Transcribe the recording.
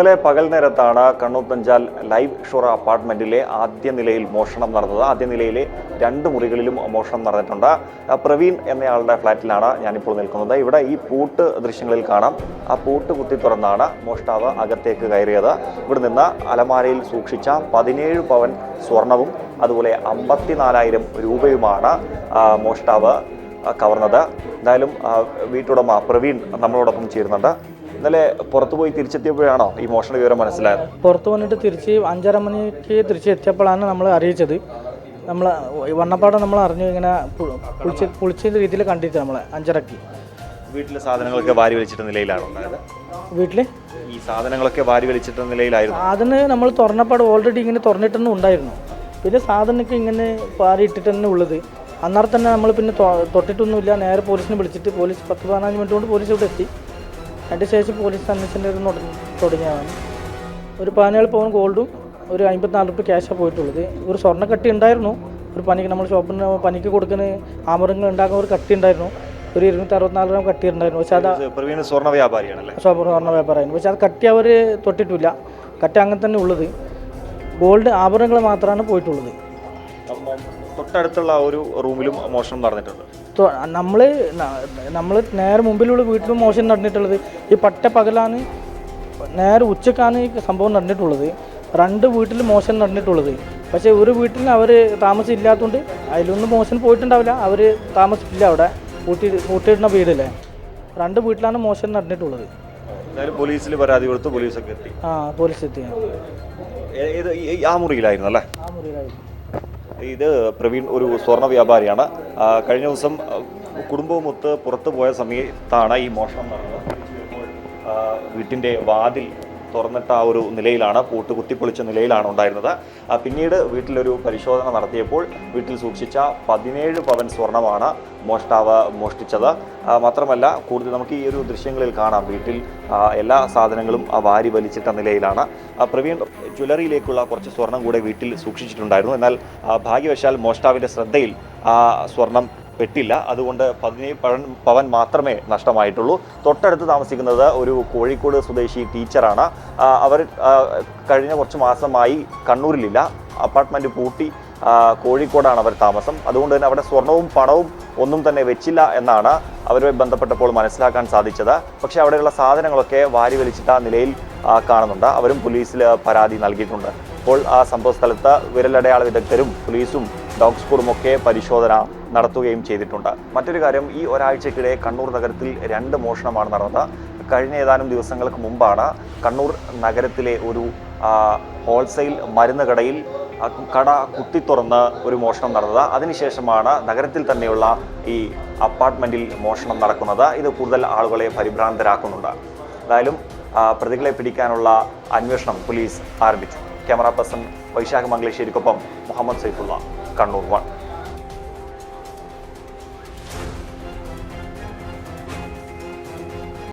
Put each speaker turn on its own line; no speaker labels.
ഇന്നലെ പകൽ നേരത്താണ് കണ്ണൂർ പഞ്ചാൽ ലൈവ് ഷോറ അപ്പാർട്ട്മെന്റിലെ ആദ്യ നിലയിൽ മോഷണം നടന്നത്. ആദ്യ നിലയിലെ രണ്ട് മുറികളിലും മോഷണം നടന്നിട്ടുണ്ട്. പ്രവീൺ എന്നയാളുടെ ഫ്ലാറ്റിലാണ് ഞാനിപ്പോൾ നിൽക്കുന്നത്. ഇവിടെ ഈ പൂട്ട് ദൃശ്യങ്ങളിൽ കാണാം. ആ പൂട്ട് കുത്തി തുറന്നാണ് മോഷ്ടാവ് അകത്തേക്ക് കയറിയത്. ഇവിടെ നിന്ന് അലമാരയിൽ സൂക്ഷിച്ച പതിനേഴ് പവൻ സ്വർണവും അതുപോലെ അമ്പത്തിനാലായിരം രൂപയുമാണ് മോഷ്ടാവ് കവർന്നത്. എന്തായാലും വീട്ടുടമ പ്രവീൺ നമ്മളോടൊപ്പം ചേരുന്നുണ്ട്. ഇന്നലെ പുറത്തു പോയി തിരിച്ചെത്തിയപ്പോഴാണോ ഈ മോഷണ വിവരം മനസ്സിലായത്?
പുറത്ത് വന്നിട്ട് തിരിച്ച് അഞ്ചര മണിക്ക് തിരിച്ച് എത്തിയപ്പോഴാണ് നമ്മൾ അറിയിച്ചത്. നമ്മൾ വണ്ണപ്പാടം നമ്മൾ അറിഞ്ഞു ഇങ്ങനെ പുളിച്ച കുളിച്ച് കുളിച്ച രീതിയിൽ കണ്ടിട്ട് നമ്മളെ അഞ്ചരക്ക്.
വീട്ടിലെ സാധനങ്ങളൊക്കെ വാരി വലിച്ചിട്ട നിലയിലാണോ
വീട്ടിൽ
ഈ സാധനങ്ങളൊക്കെ വാരി വലിച്ചിട്ട നിലയിലായിരുന്നു.
അതിന് നമ്മൾ തുറന്നപ്പാട് ഓൾറെഡി ഇങ്ങനെ തുറന്നിട്ടൊന്നും ഉണ്ടായിരുന്നു. പിന്നെ സാധനമൊക്കെ ഇങ്ങനെ വാരി ഇട്ടിട്ട് തന്നെ ഉള്ളത്. അന്നേരം തന്നെ നമ്മൾ പിന്നെ തൊട്ടിട്ടൊന്നുമില്ല. നേരെ പോലീസിനെ വിളിച്ചിട്ട് പോലീസ് പത്ത് പതിനഞ്ച് മിനിറ്റ് കൊണ്ട് പോലീസ് ഇവിടെ എത്തി. അതിന്റെ ശേഷം പോലീസ് ഒരു തുടങ്ങിയതാണ്. ഒരു പതിനേഴ് പവൻ ഗോൾഡും ഒരു അമ്പത്തിനാല് റുപ്യ ക്യാഷാണ് പോയിട്ടുള്ളത്. ഒരു സ്വർണക്കട്ടി ഉണ്ടായിരുന്നു. ഒരു പനിക്ക് നമ്മൾ ഷോപ്പിന് പനിക്ക് കൊടുക്കുന്ന ആമരങ്ങൾ ഉണ്ടാക്കുന്ന ഒരു കട്ടി ഉണ്ടായിരുന്നു. ഒരു ഇരുന്നൂറ്റി അറുപത്തിനാല് ഗ്രാം കട്ടി ഉണ്ടായിരുന്നു. പക്ഷേ അത്
സ്വർണ വ്യാപാരിയാണല്ലേ?
സ്വർണ വ്യാപാരമായിരുന്നു പക്ഷേ അത് കട്ടി അവർ തൊട്ടിട്ടില്ല. കട്ടി അങ്ങനെ തന്നെ ഉള്ളത്. ഗോൾഡ് ആഭരണങ്ങൾ മാത്രമാണ് പോയിട്ടുള്ളത്.
തൊട്ടടുത്തുള്ള ഒരു റൂമിലും മോഷണം നടന്നിട്ടുണ്ട്.
നമ്മൾ നമ്മൾ നേരെ മുമ്പിലുള്ള വീട്ടിലും മോശം നടന്നിട്ടുള്ളത്. ഈ പട്ട പകലാണ് നേരെ ഉച്ചക്കാണ് ഈ സംഭവം നടന്നിട്ടുള്ളത്. രണ്ട് വീട്ടിൽ മോശം നടന്നിട്ടുള്ളത്. പക്ഷേ ഒരു വീട്ടിൽ അവർ താമസം ഇല്ലാത്തതുകൊണ്ട് അതിലൊന്നും മോശം പോയിട്ടുണ്ടാവില്ല. അവർ താമസിക്കില്ല അവിടെ. കൂട്ടി കൂട്ടിയിടുന്ന വീടല്ലേ. രണ്ട് വീട്ടിലാണ് മോശം നടന്നിട്ടുള്ളത്.
പോലീസിൽ പരാതി കൊടുത്തു പോലീസൊക്കെ എത്തി.
ആ പോലീസ് എത്തി.
ആ മുറിയിലായിരുന്നു അല്ലേ?
ആ മുറിയിലായിരുന്നു.
ഇത് പ്രവീൺ ഒരു സ്വർണ വ്യാപാരിയാണ്. കഴിഞ്ഞ ദിവസം കുടുംബവും കുടുംബവുമൊത്ത് പുറത്തു പോയ സമയത്താണ് ഈ മോഷണം നടന്നത്. വീട്ടിന്റെ വാതിൽ തുറന്നിട്ട ആ ഒരു നിലയിലാണ് പൂട്ട് കുത്തിപ്പൊളിച്ച നിലയിലാണ് ഉണ്ടായിരുന്നത്. പിന്നീട് വീട്ടിലൊരു പരിശോധന നടത്തിയപ്പോൾ വീട്ടിൽ സൂക്ഷിച്ച പതിനേഴ് പവൻ സ്വർണമാണ് മോഷ്ടാവ് മോഷ്ടിച്ചത്. മാത്രമല്ല കൂടുതൽ നമുക്ക് ഈ ഒരു ദൃശ്യങ്ങളിൽ കാണാം. വീട്ടിൽ എല്ലാ സാധനങ്ങളും വാരി വലിച്ചിട്ട നിലയിലാണ്. പ്രവീൺ ജ്വല്ലറിയിലേക്കുള്ള കുറച്ച് സ്വർണം കൂടെ വീട്ടിൽ സൂക്ഷിച്ചിട്ടുണ്ടായിരുന്നു. എന്നാൽ ഭാഗ്യവശാൽ മോഷ്ടാവിന്റെ ശ്രദ്ധയിൽ ആ സ്വർണം പെട്ടില്ല. അതുകൊണ്ട് പതിനേഴ് പവൻ പവൻ മാത്രമേ നഷ്ടമായിട്ടുള്ളൂ. തൊട്ടടുത്ത് താമസിക്കുന്നത് ഒരു കോഴിക്കോട് സ്വദേശി ടീച്ചറാണ്. അവർ കഴിഞ്ഞ കുറച്ച് മാസമായി കണ്ണൂരിലില്ല. അപ്പാർട്ട്മെന്റ് പൂട്ടി കോഴിക്കോടാണ് അവർ താമസം. അതുകൊണ്ട് തന്നെ അവിടെ സ്വർണവും പണവും ഒന്നും തന്നെ വെച്ചില്ല എന്നാണ് അവരുമായി ബന്ധപ്പെട്ടപ്പോൾ മനസ്സിലാക്കാൻ സാധിച്ചത്. പക്ഷേ അവിടെയുള്ള സാധനങ്ങളൊക്കെ വാരി വലിച്ചിട്ട നിലയിൽ കാണുന്നുണ്ട്. അവരും പോലീസിൽ പരാതി നൽകിയിട്ടുണ്ട്. അപ്പോൾ ആ സംഭവ സ്ഥലത്ത് വിരലടയാള വിദഗ്ധരും പോലീസും ഡോഗ് സ്കൂളും ഒക്കെ പരിശോധന നടത്തുകയും ചെയ്തിട്ടുണ്ട്. മറ്റൊരു കാര്യം ഈ ഒരാഴ്ചക്കിടെ കണ്ണൂർ നഗരത്തിൽ രണ്ട് മോഷണമാണ് നടന്നത്. കഴിഞ്ഞ ഏതാനും ദിവസങ്ങൾക്ക് മുമ്പാണ് കണ്ണൂർ നഗരത്തിലെ ഒരു ഹോൾസെയിൽ മരുന്ന് കടയിൽ കട കുത്തി തുറന്ന് ഒരു മോഷണം നടന്നത്. അതിനുശേഷമാണ് നഗരത്തിൽ തന്നെയുള്ള ഈ അപ്പാർട്ട്മെന്റിൽ മോഷണം നടക്കുന്നത്. ഇത് കൂടുതൽ ആളുകളെ പരിഭ്രാന്തരാക്കുന്നുണ്ട്. എന്തായാലും പ്രതികളെ പിടിക്കാനുള്ള അന്വേഷണം പോലീസ് ആരംഭിച്ചു. ക്യാമറ പേഴ്സൺ വൈശാഖ് മംഗ്ലേശ്ശേരിക്കൊപ്പം മുഹമ്മദ് സൈഫുള്ള കണ്ണൂർ വൺ.